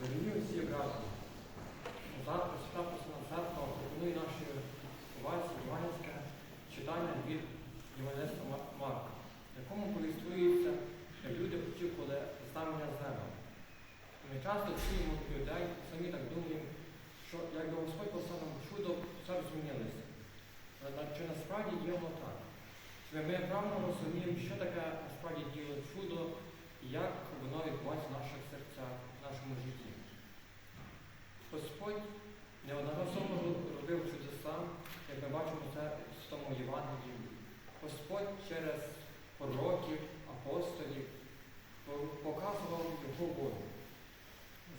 Дорогі усі браті, завтра свята Святого пропонує нашій увазі Іванівське читання від Євангельства Марка, в якому повістується, що люди очікували знамення землю. Ми часто чуємо людей, самі так думаємо, що якби Господь послав чудо, все змінилося. Чи насправді є так? Чи ми правильно розуміємо, що таке насправді діло чудо? Як воно відбувається в наших серцях, в нашому житті? Господь неодноразово робив чудеса, як ми бачимо це в тому Євангелії. Господь через пророків, апостолів показував його волю.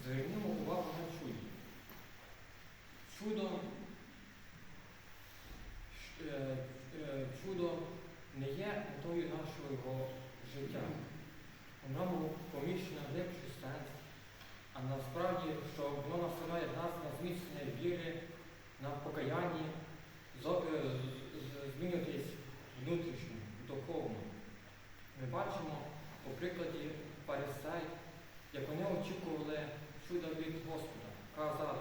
Звернімо увагу на чудо. Чудо, е, е, чудо не є метою нашого життя. Воно поміщено глибший сенс, а насправді, що воно насилає нас на зміцнення віри, на покаянні, е, з- з- змінюватись внутрішньо, духовно. Ми бачимо по прикладі фарисей, як вони очікували чуда від Господа, казали,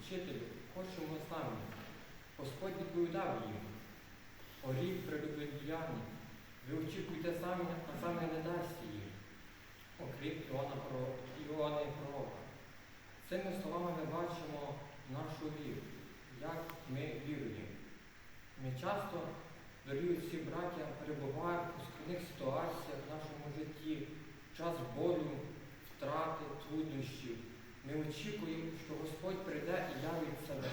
учителю, хочемо з нами. Господь відповідав їм, орів прелюбляні, ви очікуєте самі, а саме не дасть Про... Іоанна і Пророка. Цими словами ми бачимо нашу віру, як ми віруємо. Ми часто, дорогі всі браття, перебуваємо у складних ситуаціях в нашому житті, час болю, втрати, труднощів. Ми очікуємо, що Господь прийде і явить себе.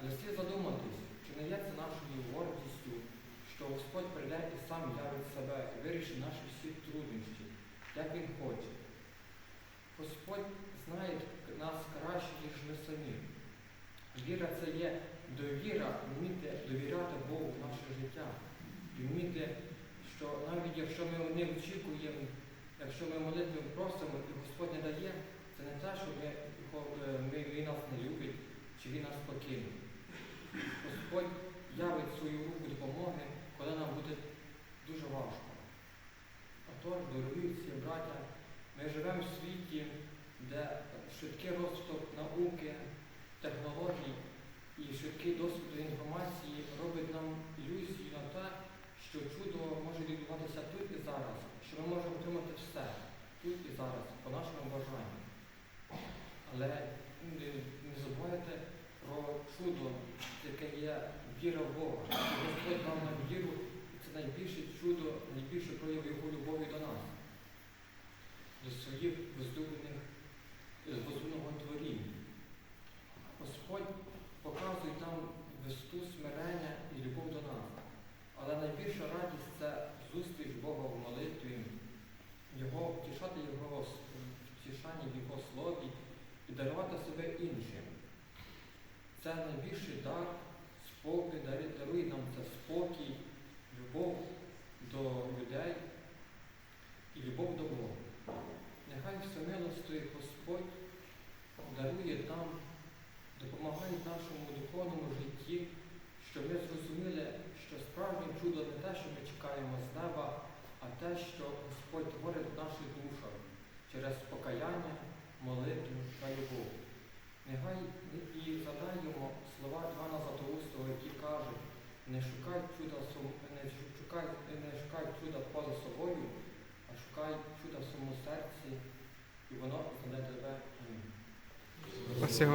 Але слід задуматись, чи не є це нашою гордістю, що Господь прийде і сам явить себе і вирішить наші як Він хоче. Господь знає нас краще, ніж ми самі. Віра це є довіра, вміти довіряти Богу в наше життя. І вміти, що навіть якщо ми не очікуємо, якщо ми молитву просимо і Господь не дає, це не те, що ми, е, ми, Він нас не любить чи Він нас покинув. Господь явить свою руку допомоги, коли нам буде дуже важко. Отож, дорогі всі браття, ми живемо в світі, де швидкий розвиток науки, технологій і швидкий досвід інформації робить нам ілюзію на те, що чудо може відбуватися тут і зараз, що ми можемо отримати все тут і зараз, по нашому бажанню. Але не, забувайте про чудо, яке є віра в Бога. Господь дав нам віру, найбільше чудо, найбільше прояв Його любові до нас, до своїх бездумних, безумного творіння. Господь показує нам весту смирення і любов до нас. Але найбільша радість це зустріч Бога в молитві, Його втішати Його втішання в Його слові і дарувати себе іншим. Це найбільший дар, спокій, дарує нам це спокій, любов до людей і любов до Бога. Нехай всемилостивий Господь дарує нам, допомагає нашому духовному житті, щоб ми зрозуміли, що справжнє чудо не те, що ми чекаємо з неба, а те, що Господь творить в наших душах через покаяння, молитву та любов. Нехай і Ivanov, candidato a... Vai ser